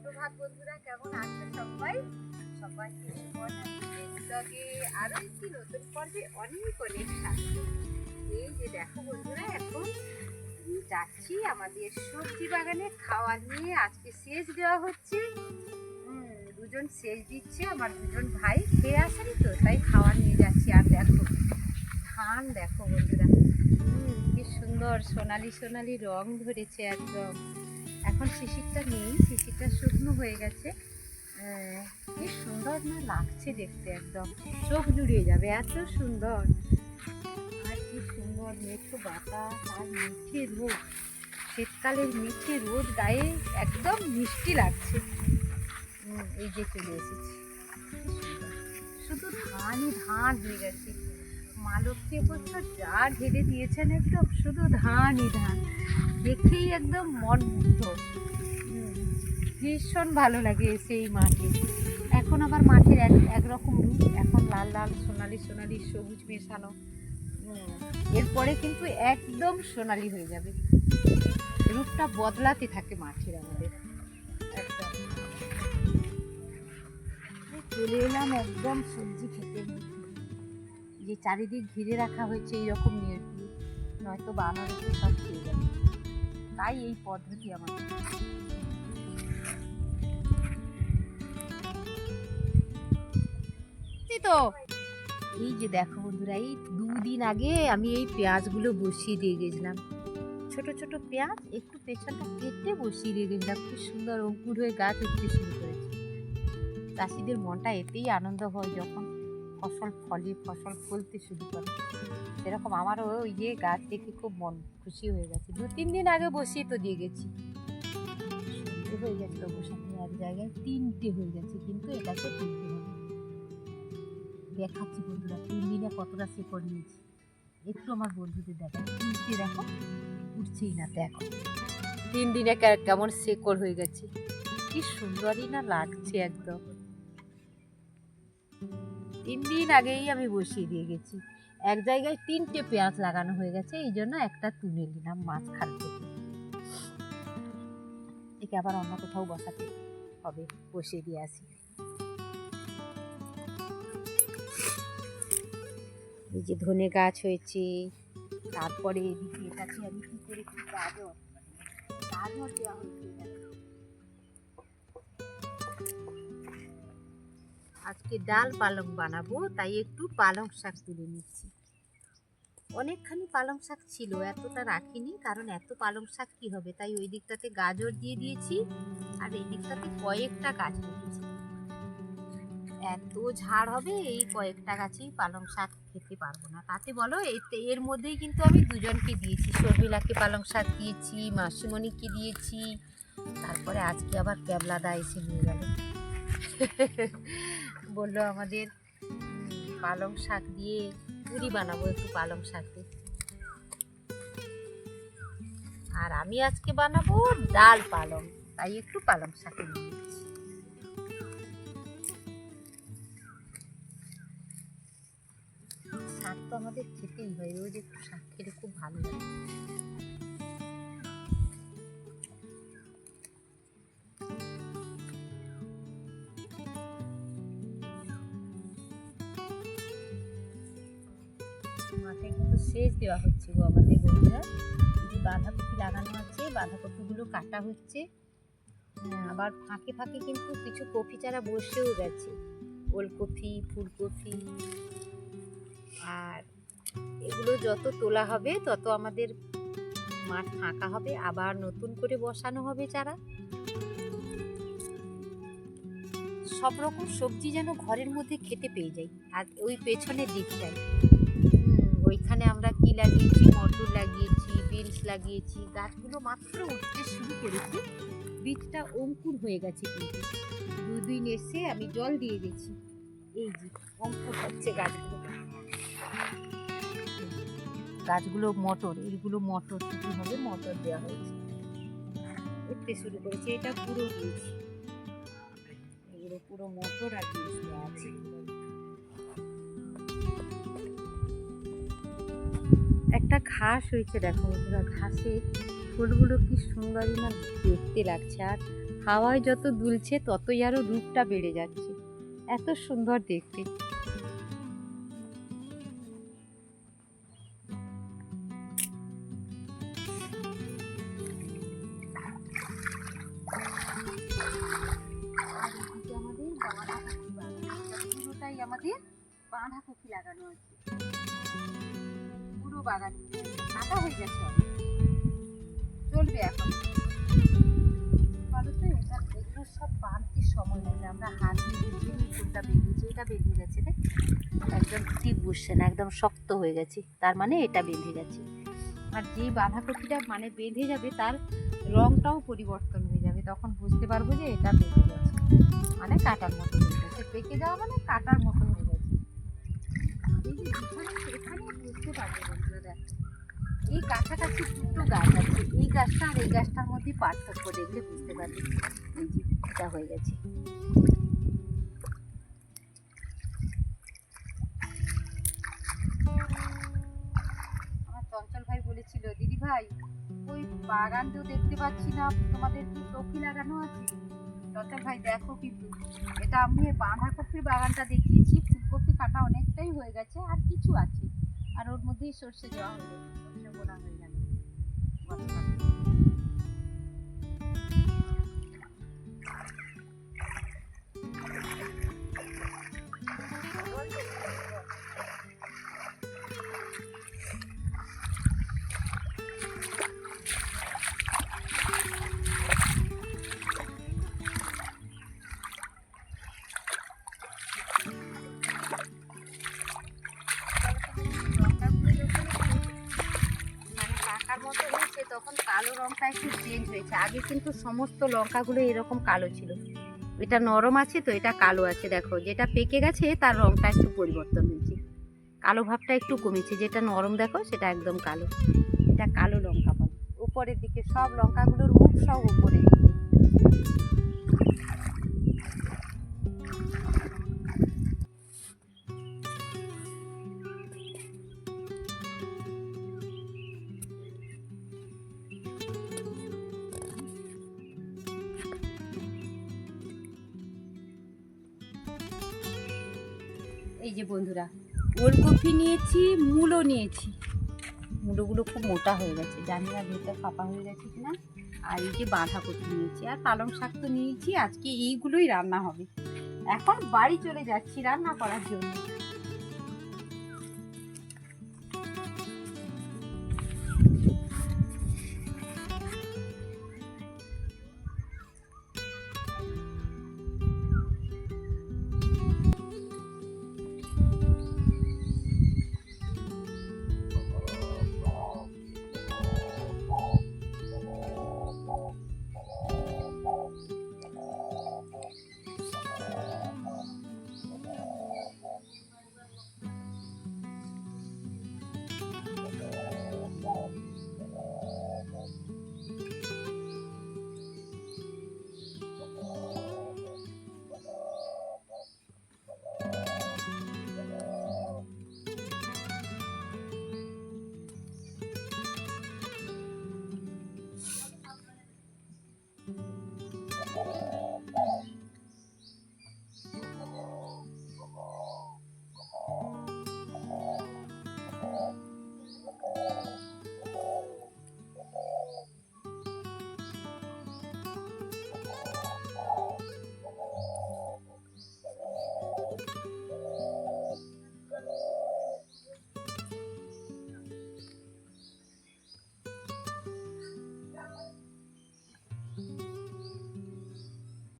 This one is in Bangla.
সুপ্রভাত বন্ধুরা, কেমন আছো সবাই? সবাইকে ব্লগে আরও একটি নতুন পর্বে অনেক অনেক স্বাগত। এই যে দেখো বন্ধুরা, এখন যাচ্ছি আমাদের সবজি বাগানে খাওয়া নিয়ে। আজকে সেচ দেওয়া হচ্ছে। দুজন সেচ দিচ্ছে, আমার দুজন ভাই খেয়ে আসেনি তো, তাই খাওয়া নিয়ে যাচ্ছি। আর দেখো, ধান দেখো বন্ধুরা। কি সুন্দর সোনালি সোনালি রং ধরেছে একদম। এখন শিশিরটা নেই, শিশিরটা শুকনো হয়ে গেছে। কি সুন্দর না লাগছে দেখতে একদম। চোখ জুড়িয়ে যাবে, এত সুন্দর। আর কি সুন্দর মেঠো বাতাস, আর মিঠে রোদ। শীতকালের মিঠে রোদ গায়ে একদম মিষ্টি লাগছে। এই যে চলে এসেছি। শুধু ধানই ধান হয়ে গেছে। মা লক্ষ্মী বছর যা ঢেলে দিয়েছেন একদম, শুধু ধানই ধান। দেখেই একদম মন মুগ্ধ। ভীষণ ভালো লাগে সেই মাঠে। এখন আবার মাঠের এক, একরকম রূপ। এখন লাল লাল, সোনালি সোনালি, সবুজ মেশানো। এরপরে কিন্তু একদম সোনালি হয়ে যাবে। রূপটা বদলাতে থাকে মাঠের আমাদের। চলে এলাম একদম সবজি খেতে যে চারিদিক ঘিরে রাখা হয়েছে এইরকম নেট দিয়ে নয়তো বানর সব খেয়ে যাবে। তাই এই পদ্ধতি আমাদের। এই তো, এই যে দেখো বন্ধুরা, এই দুদিন আগে আমি এই পেঁয়াজগুলো বসিয়ে দিয়ে গেছিলাম। ছোট ছোট পেঁয়াজ একটু পেছনটা কেটে বসিয়ে দিয়ে গেছিলাম। খুব সুন্দর অঙ্কুর হয়ে গাছ উঠতে শুরু করেছে। চাষিদের মনটা এতেই আনন্দ হয় যখন ফসল ফলে, ফসল ফলতে শুরু করে। সেরকম আমারও ওই যে গাছ দেখে খুব মন খুশি হয়ে গেছে। দু, তিন দিন আগে বসিয়ে তো দিয়ে গেছি। হয়ে গেছিল বসাতে এক জায়গায়। তিনটে হয়ে গেছে, কিন্তু এটাকে তুলতে হবে। দেখাচ্ছি বন্ধুরা, তিন দিনে কতটা শেকড় নিয়েছি একটু আমার বন্ধুদের দেখা তুলতে দেখো, উঠছেই না, দেখো। তিন দিনে কেমন শেকড় হয়ে গেছে। কি সুন্দরই না লাগছে একদম। তিন দিন আগেই আমি বসিয়ে দিয়ে গেছি। এক জায়গায় তিনটে পেঁয়াজ লাগানো হয়ে গেছে, এই জন্য একটা তুলে নিলাম মাঝখান থেকে। একে আবার অন্য কোথাও বসাতে হবে, বসিয়ে দিয়ে আসি। এই যে ধনে গাছ হয়েছে, তারপরে এদিকে এটাকে আমি কি করেছি, গাজর। গাজর দেওয়া হয়েছে আজকে ডাল পালং বানাবো, তাই একটু পালং শাক তুলে নিচ্ছি। অনেকখানি পালং শাক ছিল, এতটা রাখিনি, কারণ এত পালং শাক কী হবে? তাই ওই দিকটাতে গাজর দিয়ে দিয়েছি, আর এই দিকটাতে কয়েকটা গাছ রেখেছি এত ঝাড় হবে, এই কয়েকটা গাছেই পালং শাক খেতে পারব না। তাতে বলো এর মধ্যেই কিন্তু আমি দুজনকে দিয়েছি। শর্মিলাকে পালং শাক দিয়েছি, মাসিমণিকে দিয়েছি, তারপরে আজকে আবার ক্যাবলাদা এসে নিয়ে গেল। বলল, আমাদের পালং শাক দিয়ে পুরি বানাবো, একটু পালং শাক দিয়ে। আর আমি আজকে বানাবো ডাল পালং, তাই একটু পালং শাক শাক তো আমাদের খেতেই হয়, রোজ একটু শাক খেলে খুব ভালো লাগে। মাঠে কিন্তু সেচ দেওয়া হচ্ছে গো আমাদের বন্ধুরা। যে বাঁধাকপি লাগানো আছে বাঁধাকপিগুলো কাটা হচ্ছে। হ্যাঁ, আবার ফাঁকে ফাঁকে কিন্তু কিছু কপি চারা বসেও গেছে। ওলকপি ফুলকপি আর এগুলো যত তোলা হবে তত আমাদের মাঠ ফাঁকা হবে। আবার নতুন করে বসানো হবে চারা। সব রকম সবজি যেন ঘরের মধ্যে খেতে পেয়ে যাই আর ওই পেছনের দিকটায়। ওইখানে আমরা কি লাগিয়েছি? মটর লাগিয়েছি, বিনস লাগিয়েছি। গাছগুলো মাত্র উঠতে শুরু করেছে। বীজটা অঙ্কুর হয়ে গেছে কিন্তু। দুদিন এসে আমি জল দিয়ে গেছি এই যে, অঙ্কুর হচ্ছে গাছগুলো। গাছগুলো মটর এইগুলো মটর থেকে হবে মটর দেওয়া হয়েছে। উঠতে শুরু করেছে। এটা পুরো বীজ এগুলো পুরো মটর আর বীজ আছে। একটা ঘাস হয়েছে, দেখো বন্ধুরা, ঘাসে ফুলগুলো কি সুন্দরই না দেখতে লাগছে। আর হাওয়ায় যত দুলছে, ততই আরও রূপটা বেড়ে যাচ্ছে। এত সুন্দর দেখতে। আমাদের বাঁধাকপি লাগানো আছে। পুরো বাগান কাটা হয়ে গেছে চলবে এখন। বলো তো এটা এগুলো সব বাঁধতে সময় লাগে আমরা হাত বেঁধে কোনটা বেঁধেছি এটা বেঁধে গেছে দেখ। একদম টিপ বসছে না একদম শক্ত হয়ে গেছে। তার মানে এটা বেঁধে গেছে। আর যেই বাঁধাকপিটা মানে বেঁধে যাবে তার রংটাও পরিবর্তন হয়ে যাবে। তখন বুঝতে পারব যে এটা বেঁধে গেছে। মানে কাটার মতো হয়ে গেছে। পেকে যাওয়া মানে কাটার মতো হয়ে গেছে। এই বুঝতে পারবে এই কাছাকাছি দুটো গাছ আছে। এই গাছটা আর এই গাছটার মধ্যে পার্থক্য দেখলে বুঝতে পারবে এই যে এটা হয়ে গেছে। আমার চঞ্চল ভাই বলেছিল, দিদি ভাই, ওই বাগান তো দেখতে পাচ্ছি না। তোমাদের কি কপি লাগানো আছে? চঞ্চল ভাই, দেখো কিন্তু, এটা আমি বাঁধাকপির বাগানটা দেখিয়েছি। কাটা অনেকটাই হয়ে গেছে, আর কিছু আছে। আর ওর মধ্যেই সর্ষে দেওয়া হয়ে গেছে সর্ষে বোনা হয়ে গেল। কালো রংটা একটু চেঞ্জ হয়েছে। আগে কিন্তু সমস্ত লঙ্কাগুলো এরকম কালো ছিল। এটা নরম আছে তো, এটা কালো আছে। দেখো, যেটা পেকে গেছে, তার রঙটা একটু পরিবর্তন হয়েছে। কালো ভাবটা একটু কমেছে। যেটা নরম দেখো, সেটা একদম কালো। এটা কালো লঙ্কা বলে উপরের দিকে সব লঙ্কাগুলোর মুখ সব উপরে। এই যে বন্ধুরা, ওলকপি নিয়েছি, মূলো নিয়েছি। মূলোগুলো খুব মোটা হয়ে গেছে, জানি না ভেতর ফাঁপা হয়ে গেছে কিনা। আর এই যে বাঁধাকপি নিয়েছি, আর পালং শাক তো নিয়েছি, আজকে এইগুলোই রান্না হবে। এখন বাড়ি চলে যাচ্ছি রান্না করার জন্য।